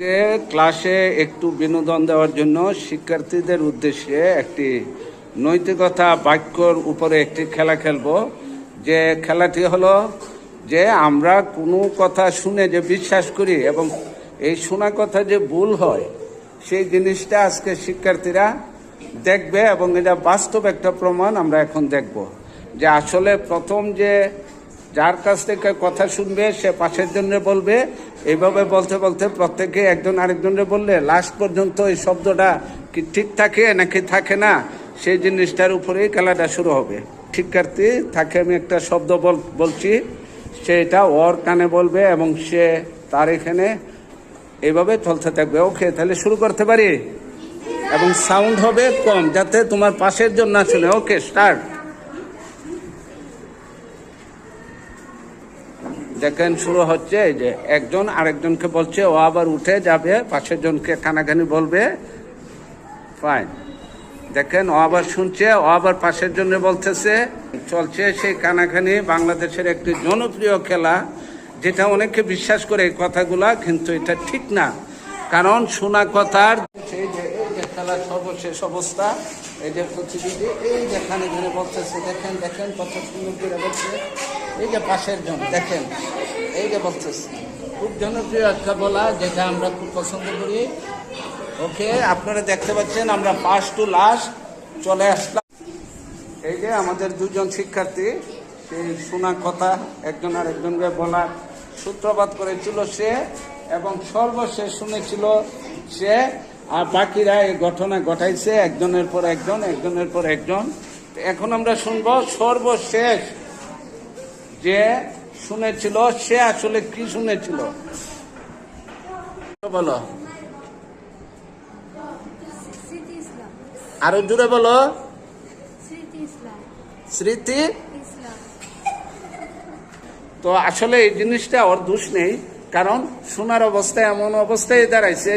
কে ক্লাসে একটু বিনোদন দেওয়ার জন্য শিক্ষার্থীদের উদ্দেশ্যে একটি নৈতিকতা বাক্যর উপরে একটি খেলা খেলব। যে খেলাটি হলো যে আমরা কোনো কথা শুনে যে বিশ্বাস করি এবং এই শোনা কথা যে ভুল হয়, সেই জিনিসটা আজকে শিক্ষার্থীরা দেখবে এবং এটা বাস্তব একটা প্রমাণ আমরা এখন দেখব। যে আসলে প্রথম যে যার কাছ থেকে কথা শুনবে, সে পাশের জন্য বলবে। এইভাবে বলতে বলতে প্রত্যেকে একজন আরেকজনকে বললে, লাস্ট পর্যন্ত এই শব্দটা কি ঠিক থাকে নাকি থাকে না? সেই জিনিসটার উপরেই খেলাটা শুরু হবে। শিক্ষার্থী তাকে আমি একটা শব্দ বল- বলছি। সেটা ওর কানে বলবে এবং সে তার এখানে এইভাবে চলতে থাকবে। ওকে, তাহলে শুরু করতে পারি? এবং সাউন্ড হবে কম, যাতে তোমার পাশের জন্য শুনে। Okay, start. দেখেন, শুরু হচ্ছে যে একজন আরেকজনকে বলছে, ও আবার উঠে যাবে, পাশের জনকে কানাকানি বলবে। ফাইন দেখেন, ও আবার শুনছে, ও আবার পাশের জন্য বলতেছে। চলছে সেই কানাকানি বাংলাদেশের একটি জনপ্রিয় খেলা, যেটা অনেকে বিশ্বাস করে এই কথাগুলা, কিন্তু এটা ঠিক না। কারণ শোনা কথার সেই যে, এই যে খেলার সর্বশেষ অবস্থা, এই যে প্রতিনিধি, এই যে বলতেছে, দেখেন দেখেন কত সুন্দর করে বলছে। এই যে পাশের জন দেখেন এই যে বলতেছে। খুব জনপ্রিয় একটা বলা যেটা আমরা খুব পছন্দ করি। ওকে আপনারা দেখতে পাচ্ছেন আমরা ফার্স্ট টু লাস্ট চলে আসলাম। এই যে আমাদের দুজন শিক্ষার্থী সেই শোনা কথা একজন আর একজনকে বলার সূত্রপাত করেছিল সে এবং সর্বশেষ শুনেছিল সে আর বাকিরা এই ঘটনা ঘটাইছে একজনের পর একজন একজনের পর একজন। এখন আমরা শুনব সর্বশেষ যে শুনেছিল, সে আসলে কি শুনেছিল? বলো। আরও জুড়ে বলো। স্মৃতি? তো আসলে এই জিনিসটা ওর দোষ নেই, কারণ শোনার অবস্থায় এমন অবস্থায় দাঁড়াইছে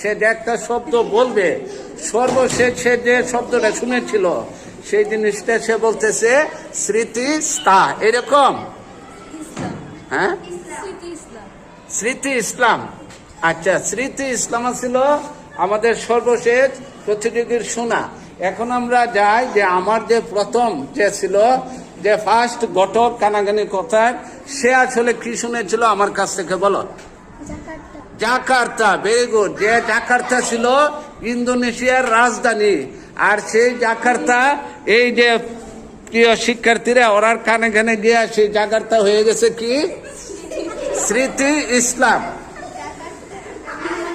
সে যে একটা শব্দ বলবে, সর্বশেষ সে যে শব্দটা শুনেছিল, সেই জিনিসটা সে বলতেছে স্মৃতি স্তা এরকম। হ্যাঁ? স্মৃতি ইসলাম। আচ্ছা স্মৃতি ইসলাম ছিল আমাদের সর্বশেষ প্রতিযোগীর শোনা এখন আমরা যাই যে আমার যে প্রথম যে ছিল যে ফার্স্ট ঘটক কানাগানি কথার সে আসলে কি শুনেছিল আমার কাছ থেকে বলো। জাকার্তা। ভেরি গুড যে জাকার্তা ছিল ইন্দোনেশিয়ার রাজধানী আর সেই জাকার্তা এই যে প্রিয় শিক্ষার্থীরা ওরার কানে কানে গিয়ে সেই জাকার্তা হয়ে গেছে কি স্মৃতি ইসলাম